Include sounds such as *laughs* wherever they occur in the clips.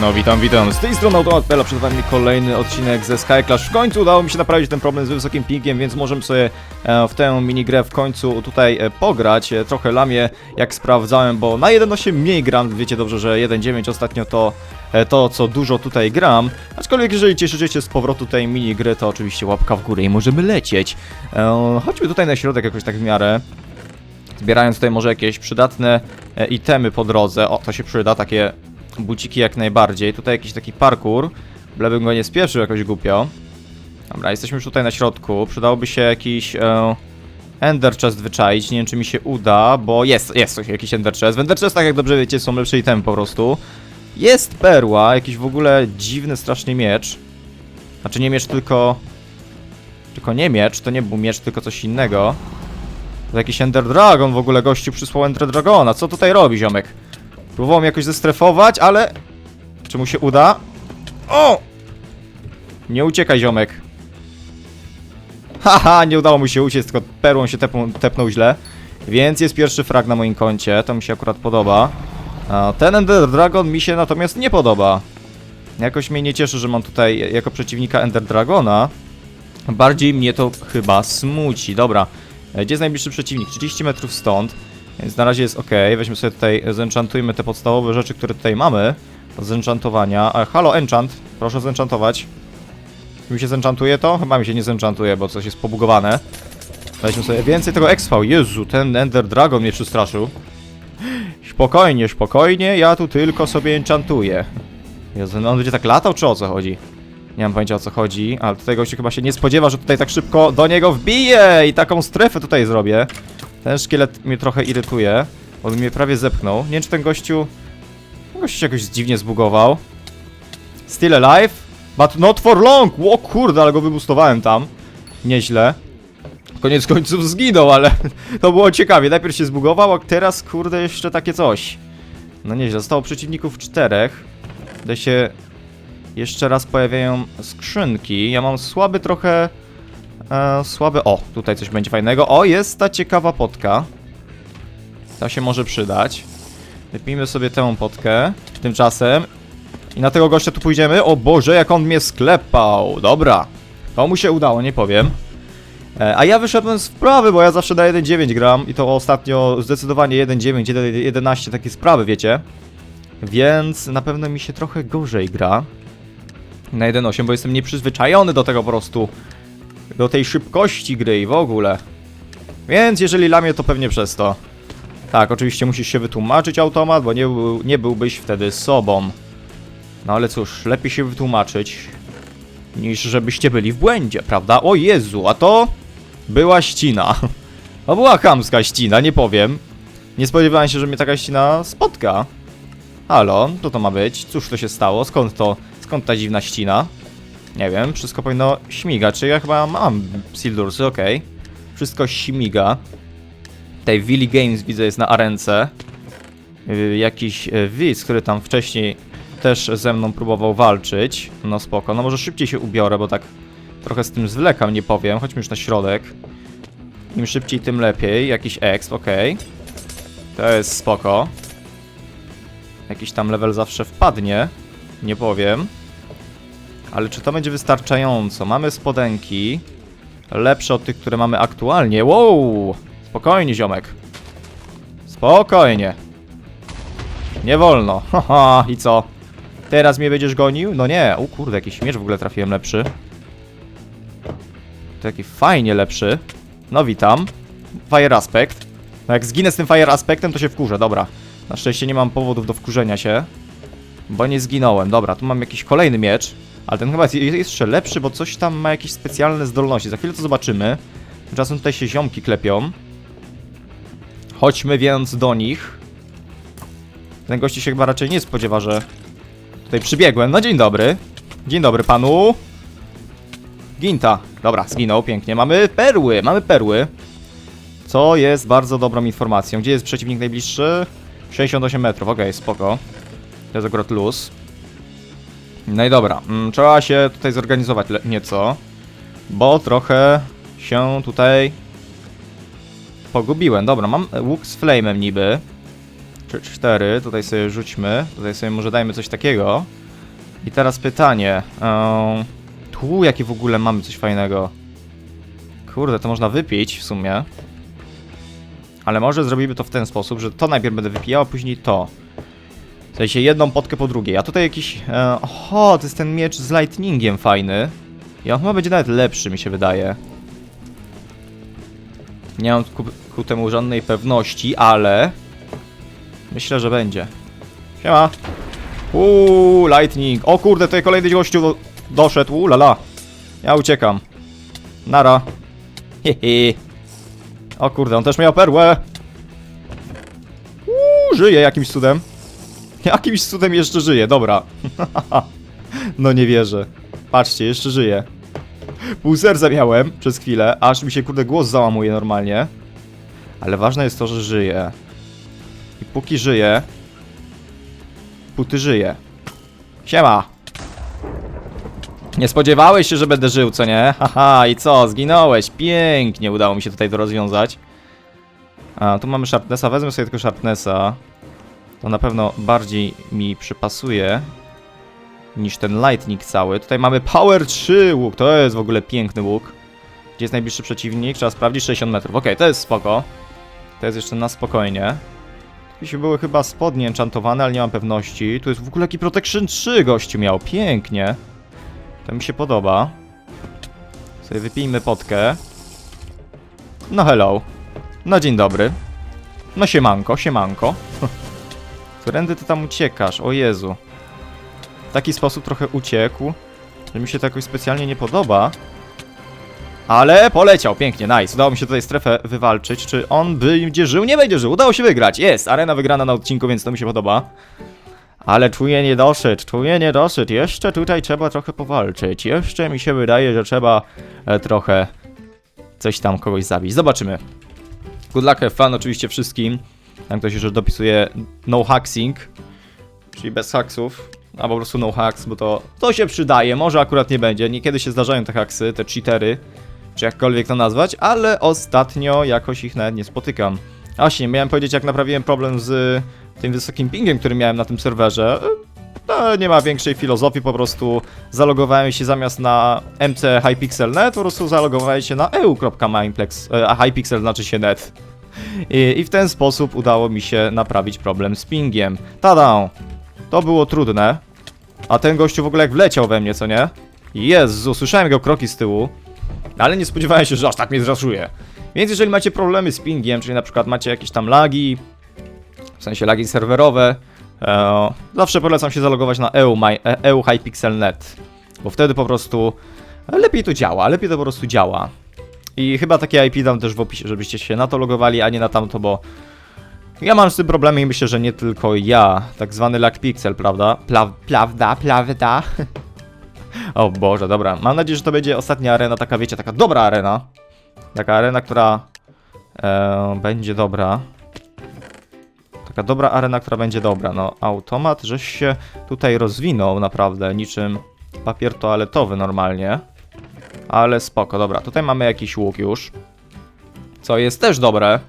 No witam, witam. Z tej strony Automat.pl przed wami kolejny odcinek ze Sky Clash. W końcu udało mi się naprawić ten problem z wysokim pingiem, więc możemy sobie e, w tę minigrę w końcu tutaj e, pograć. E, trochę lamię jak sprawdzałem, bo na 1.8 mniej gram. Wiecie dobrze, że 1.9 ostatnio to to, co dużo tutaj gram. Aczkolwiek jeżeli cieszycie się z powrotu tej minigry, to oczywiście łapka w górę i możemy lecieć. Chodźmy tutaj na środek jakoś tak w miarę. Zbierając tutaj może jakieś przydatne itemy po drodze. O, to się przyda, takie buciki jak najbardziej. Tutaj jakiś taki parkour, byle bym go nie spieszył jakoś głupio. Dobra, jesteśmy już tutaj na środku. Przydałoby się jakiś e, Ender Chest wyczaić. Nie wiem, czy mi się uda, bo jest, jest jakiś Ender Chest. W Ender Chestach, jak dobrze wiecie, są lepsze itemy po prostu. Jest perła, jakiś w ogóle dziwny strasznie miecz. Znaczy nie miecz, tylko... Tylko nie miecz, to nie był miecz, tylko coś innego. To jakiś Ender Dragon w ogóle, gościu przysłał Ender Dragona. Co tutaj robi, ziomek? Próbował mnie jakoś zestrefować, ale... Czy mu się uda? O! Nie uciekaj, ziomek. Haha, *laughs* nie udało mu się uciec, tylko perłą się tepnął, tepnął źle. Więc jest pierwszy frag na moim koncie, to mi się akurat podoba. A ten Ender Dragon mi się natomiast nie podoba. Jakoś mnie nie cieszy, że mam tutaj jako przeciwnika Ender Dragona. Bardziej mnie to chyba smuci. Dobra, E, gdzie jest najbliższy przeciwnik? 30 metrów stąd. Więc na razie jest ok. Weźmy sobie tutaj, zenchantujmy te podstawowe rzeczy, które tutaj mamy. Zenchantowania. E, halo, enchant. Proszę zenchantować. Czy mi się zenchantuje to? Chyba mi się nie zenchantuje, bo coś jest pobugowane. Weźmy sobie więcej tego XV. Jezu, ten Ender Dragon mnie przestraszył. Spokojnie, spokojnie. Ja tu tylko sobie enchantuję. Jezu, no on będzie tak latał, czy o co chodzi? Nie mam pojęcia o co chodzi, ale tutaj gościu chyba się nie spodziewa, że tutaj tak szybko do niego wbije i taką strefę tutaj zrobię. Ten szkielet mnie trochę irytuje, bo mnie prawie zepchnął. Nie wiem, czy ten gościu... Gościu się jakoś dziwnie zbugował. Still alive, but not for long! O kurde, ale go wybustowałem tam. Nieźle. Koniec końców zginął, ale *laughs* to było ciekawie. Najpierw się zbugował, a teraz kurde jeszcze takie coś. No nieźle, zostało przeciwników czterech. Tutaj się jeszcze raz pojawiają skrzynki. Ja mam słaby trochę... E, słaby... O, tutaj coś będzie fajnego. O, jest ta ciekawa potka. Ta się może przydać. Wypijmy sobie tę potkę. Tymczasem. I na tego gościa tu pójdziemy. O Boże, jak on mnie sklepał. Dobra. To mu się udało, nie powiem. E, a ja wyszedłem z wprawy, bo ja zawsze na 1.9 gram i to ostatnio zdecydowanie 1.9, 1.11 takie sprawy, wiecie. Więc na pewno mi się trochę gorzej gra na 1.8, bo jestem nieprzyzwyczajony do tego po prostu. Do tej szybkości gry i w ogóle. Więc jeżeli lamię, to pewnie przez to. Tak, oczywiście musisz się wytłumaczyć automat, bo nie, był, nie byłbyś wtedy sobą. No ale cóż, lepiej się wytłumaczyć, niż żebyście byli w błędzie, prawda? O Jezu, a to była ścina. *laughs* To była chamska ścina, nie powiem. Nie spodziewałem się, że mnie taka ścina spotka. Halo, co to ma być? Cóż to się stało? Skąd to? Skąd ta dziwna ścina? Nie wiem, wszystko powinno śmigać. Czy ja chyba mam Sildursy, okej. Wszystko śmiga. Tutaj Willy Games widzę jest na arence. Yy, jakiś yy, widz, który tam wcześniej też ze mną próbował walczyć. No spoko, no może szybciej się ubiorę, bo tak trochę z tym zwlekam, nie powiem. Chodźmy już na środek. Im szybciej, tym lepiej. Jakiś exp, okej. To jest spoko. Jakiś tam level zawsze wpadnie. Nie powiem. Ale czy to będzie wystarczająco? Mamy spodenki. Lepsze od tych, które mamy aktualnie. Wow! Spokojnie, ziomek. Spokojnie. Nie wolno. *laughs* Haha, i co? Teraz mnie będziesz gonił? No nie. O kurde, jakiś miecz w ogóle trafiłem lepszy. To jaki fajnie lepszy. No witam. Fire Aspect. No jak zginę z tym Fire Aspectem, to się wkurzę, dobra. Na szczęście nie mam powodów do wkurzenia się. Bo nie zginąłem. Dobra, tu mam jakiś kolejny miecz. Ale ten chyba jest jeszcze lepszy, bo coś tam ma jakieś specjalne zdolności. Za chwilę to zobaczymy. Tymczasem tutaj się ziomki klepią. Chodźmy więc do nich. Ten gości się chyba raczej nie spodziewa, że tutaj przybiegłem. No dzień dobry. Dzień dobry panu. Ginta. Dobra, zginął, pięknie. Mamy perły, mamy perły. Co jest bardzo dobrą informacją. Gdzie jest przeciwnik najbliższy? 68 metrów, okej, spoko. To jest akurat luz. No i dobra, mm, trzeba się tutaj zorganizować nieco, bo trochę się tutaj pogubiłem. Dobra, mam łuk z flame'em niby, czyli 3, 4. Tutaj sobie rzućmy. Tutaj sobie może dajmy coś takiego. I teraz pytanie. Tu jakie w ogóle mamy coś fajnego? Kurde, to można wypić w sumie. Ale może zrobimy to w ten sposób, że to najpierw będę wypijał, a później to. W sensie jedną potkę po drugiej. A tutaj jakiś... E, oho, to jest ten miecz z lightningiem fajny. I on chyba będzie nawet lepszy, mi się wydaje. Nie mam ku, ku temu żadnej pewności, ale... Myślę, że będzie. Siema. Uuu, lightning. O kurde, tutaj kolejny gościu do, doszedł. Uuu, lala. Ja uciekam. Nara. Hehe. O kurde, on też miał perłę. Uuu, żyje jakimś cudem. *laughs* Jakimś cudem jeszcze żyje, dobra. *laughs* no nie wierzę. Patrzcie, jeszcze żyje. Pół serca miałem przez chwilę, aż mi się kurde głos załamuje normalnie. Ale ważne jest to, że żyje. I póki żyje, póty żyje. Siema! Nie spodziewałeś się, że będę żył, co nie? *laughs* Haha, i co? Zginąłeś. Pięknie udało mi się tutaj to rozwiązać. A, tu mamy Sharpnessa. Wezmę sobie tylko Sharpnessa. To na pewno bardziej mi przypasuje niż ten Lightning cały. Tutaj mamy Power 3 łuk. To jest w ogóle piękny łuk. Gdzie jest najbliższy przeciwnik? Trzeba sprawdzić 60 metrów. Okej, to jest spoko. To jest jeszcze na spokojnie. Jakieś były chyba spodnie enchantowane, ale nie mam pewności. Tu jest w ogóle jaki Protection 3 gościu miał. Pięknie. To mi się podoba. Sobie wypijmy potkę. No hello. No dzień dobry. No siemanko, siemanko. *laughs* Którędy ty tam uciekasz? O Jezu. W taki sposób trochę uciekł, że mi się to jakoś specjalnie nie podoba. Ale poleciał, pięknie, nice. Udało mi się tutaj strefę wywalczyć. Czy on będzie żył? Nie będzie żył. Udało się wygrać. Jest, arena wygrana na odcinku, więc to mi się podoba. Ale czuję niedosyt, czuję niedosyt. Jeszcze tutaj trzeba trochę powalczyć. Jeszcze mi się wydaje, że trzeba e, trochę coś tam kogoś zabić. Zobaczymy. Good luck, have fun oczywiście wszystkim. Tam ktoś już dopisuje no hacksing, czyli bez haksów, a po prostu no hacks, bo to, to się przydaje. Może akurat nie będzie. Niekiedy się zdarzają te haksy, te cheatery, czy jakkolwiek to nazwać, ale ostatnio jakoś ich nawet nie spotykam. A Właśnie, miałem powiedzieć, jak naprawiłem problem z tym wysokim pingiem, który miałem na tym serwerze. No, nie ma większej filozofii, po prostu zalogowałem się zamiast na MC Hypixel.net, po prostu zalogowałem się na eu.mindplex, e, a Hypixel znaczy się net. I, I w ten sposób udało mi się naprawić problem z pingiem. Tada! To było trudne. A ten gościu w ogóle jak wleciał we mnie, co nie? Jezu, słyszałem jego kroki z tyłu. Ale nie spodziewałem się, że aż tak mnie zraszuje. Więc jeżeli macie problemy z pingiem, czyli na przykład macie jakieś tam lagi, w sensie lagi serwerowe, e, zawsze polecam się zalogować na EU, my, EU bo wtedy po prostu lepiej to działa, lepiej to po prostu działa. I chyba takie IP dam też w opisie, żebyście się na to logowali, a nie na tamto, bo ja mam z tym problemy i myślę, że nie tylko ja. Tak zwany lag pixel, prawda? Pla prawda, prawda. *laughs* o Boże, dobra. Mam nadzieję, że to będzie ostatnia arena, taka wiecie, taka dobra arena. Taka arena, która e, będzie dobra. Taka dobra arena, która będzie dobra. No, automat, żeś się tutaj rozwinął naprawdę, niczym papier toaletowy normalnie. Ale spoko, dobra. Tutaj mamy jakiś łuk już. Co jest też dobre.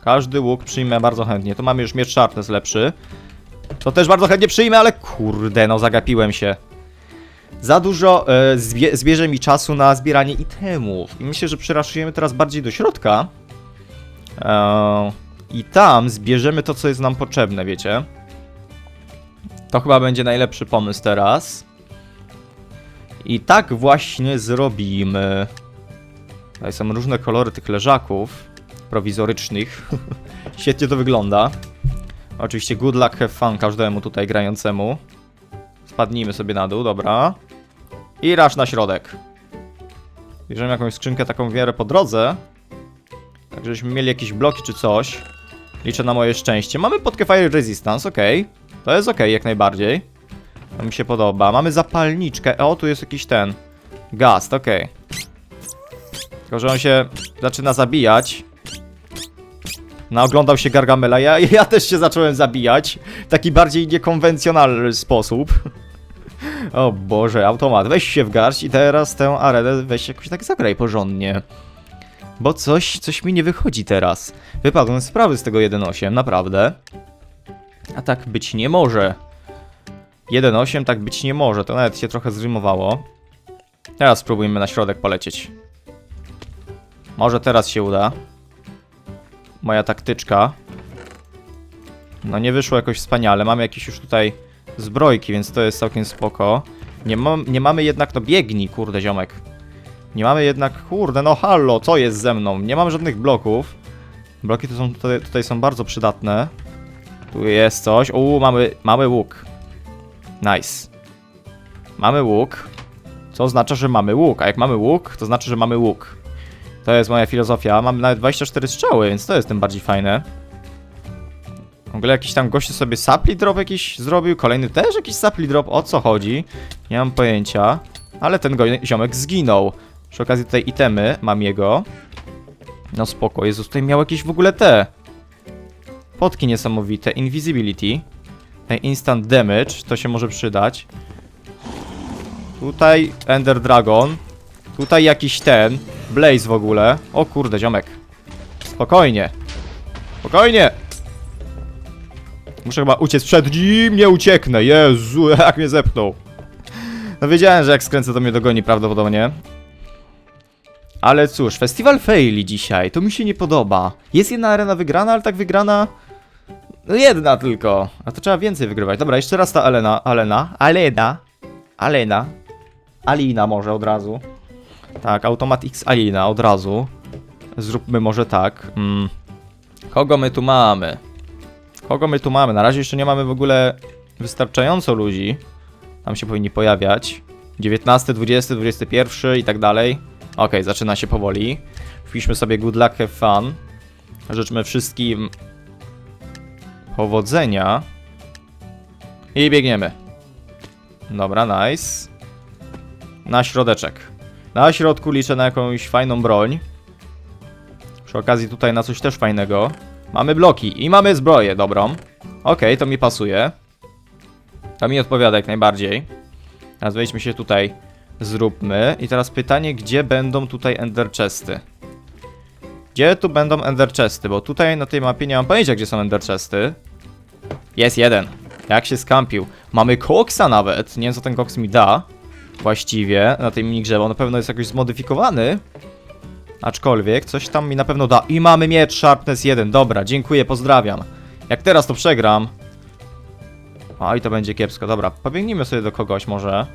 Każdy łuk przyjmę bardzo chętnie. Tu mamy już miecz sharpness lepszy. To też bardzo chętnie przyjmę, ale kurde, no zagapiłem się. Za dużo e, zbie zbierze mi czasu na zbieranie itemów. I myślę, że przeraszujemy teraz bardziej do środka. E, I tam zbierzemy to, co jest nam potrzebne, wiecie. To chyba będzie najlepszy pomysł teraz. I tak właśnie zrobimy. Tutaj są różne kolory tych leżaków prowizorycznych. *laughs* Świetnie to wygląda. Oczywiście good luck, have fun każdemu tutaj grającemu. Spadnijmy sobie na dół, dobra. I rasz na środek. Bierzemy jakąś skrzynkę taką w miarę po drodze. Tak, żebyśmy mieli jakieś bloki czy coś. Liczę na moje szczęście. Mamy podkę Fire Resistance, ok. To jest ok, jak najbardziej. To mi się podoba. Mamy zapalniczkę. O, tu jest jakiś ten. Gast, ok. Tylko, że on się zaczyna zabijać. Naoglądał się Gargamela. Ja, *laughs* ja też się zacząłem zabijać. W taki bardziej niekonwencjonalny sposób. *laughs* O Boże, automat. Weź się w garść i teraz tę arenę weź jakoś tak zagraj porządnie. Bo coś, coś mi nie wychodzi teraz. Wypadłem z sprawy z tego 1.8, naprawdę. A tak być nie może. 1.8 tak być nie może, to nawet się trochę zrymowało. Teraz spróbujmy na środek polecieć. Może teraz się uda. Moja taktyczka. No nie wyszło jakoś wspaniale. Mamy jakieś już tutaj zbrojki, więc to jest całkiem spoko. Nie, mam, nie mamy jednak, no biegnij, kurde ziomek. Nie mamy jednak, kurde, no hallo, co jest ze mną? Nie mam żadnych bloków. Bloki to są, tutaj, tutaj są bardzo przydatne. Tu jest coś. Uuu, mamy, mamy łuk. Nice. Mamy łuk. Co oznacza, że mamy łuk. A jak mamy łuk, to znaczy, że mamy łuk. To jest moja filozofia. Mamy nawet 24 strzały, więc to jest tym bardziej fajne. W ogóle jakiś tam gościu sobie supply drop jakiś zrobił, kolejny też jakiś supply drop, o co chodzi? Nie mam pojęcia. Ale ten ziomek zginął. Przy okazji tutaj itemy, mam jego. No spoko, Jezus, tutaj miał jakieś w ogóle te... Potki niesamowite, invisibility. Instant damage, to się może przydać. Tutaj Ender Dragon. Tutaj jakiś ten, Blaze w ogóle. O kurde, ziomek. Spokojnie. Spokojnie. Muszę chyba uciec przed nim, nie ucieknę. Jezu, *laughs* jak mnie zepchnął. No wiedziałem, że jak skręcę, to mnie dogoni prawdopodobnie. Ale cóż, festiwal faili dzisiaj, to mi się nie podoba. Jest jedna arena wygrana, ale tak wygrana... No jedna tylko. A to trzeba więcej wygrywać. Dobra, jeszcze raz ta Alena, Alena, Alena, Alena, Alina może od razu. Tak, Automat X Alina od razu. Zróbmy może tak. Mm. Kogo my tu mamy? Kogo my tu mamy? Na razie jeszcze nie mamy w ogóle wystarczająco ludzi. Tam się powinni pojawiać. 19, 20, 21 i tak dalej. Okej, zaczyna się powoli. Wpiszmy sobie good luck, have fun. Życzmy wszystkim powodzenia. I biegniemy. Dobra, nice. Na środeczek. Na środku liczę na jakąś fajną broń. Przy okazji tutaj na coś też fajnego. Mamy bloki i mamy zbroję dobrą. Okej, to mi pasuje. To mi odpowiada jak najbardziej. Teraz wejdźmy się tutaj, zróbmy. I teraz pytanie, gdzie będą tutaj ender chesty? Gdzie tu będą ender chesty? Bo tutaj na tej mapie nie mam pojęcia, gdzie są ender chesty. Jest jeden. Jak się skampił. Mamy koksa nawet. Nie wiem, co ten koks mi da. Właściwie na tej minigrze, bo na pewno jest jakoś zmodyfikowany. Aczkolwiek coś tam mi na pewno da. I mamy miecz Sharpness 1. Dobra, dziękuję, pozdrawiam. Jak teraz to przegram. A i to będzie kiepsko. Dobra, pobiegnijmy sobie do kogoś może.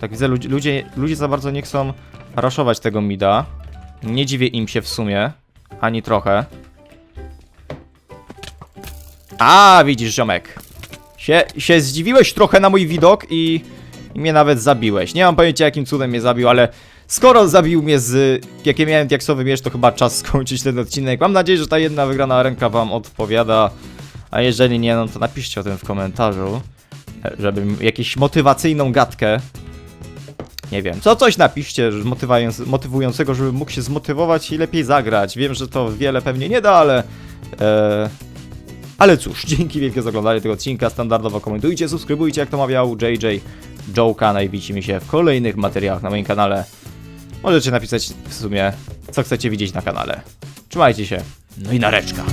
Tak widzę, ludzie, ludzie, ludzie za bardzo nie chcą raszować tego mida. Nie dziwię im się w sumie. Ani trochę. A, widzisz, ziomek. Się, się zdziwiłeś trochę na mój widok i, i mnie nawet zabiłeś. Nie mam pojęcia, jakim cudem mnie zabił, ale skoro zabił mnie z... Jak ja miałem diaksowy miecz, to chyba czas *laughs* skończyć ten odcinek. Mam nadzieję, że ta jedna wygrana ręka wam odpowiada. A jeżeli nie, no to napiszcie o tym w komentarzu. e, Żebym jakąś motywacyjną gadkę. Nie wiem, co coś napiszcie motywującego, żeby mógł się zmotywować i lepiej zagrać. Wiem, że to wiele pewnie nie da, ale. E, ale cóż, *laughs* dzięki wielkie za oglądanie tego odcinka. Standardowo komentujcie, subskrybujcie, jak to mawiał JJ Joke'a. No i widzimy się w kolejnych materiałach na moim kanale. Możecie napisać w sumie, co chcecie widzieć na kanale. Trzymajcie się. No i nareczka.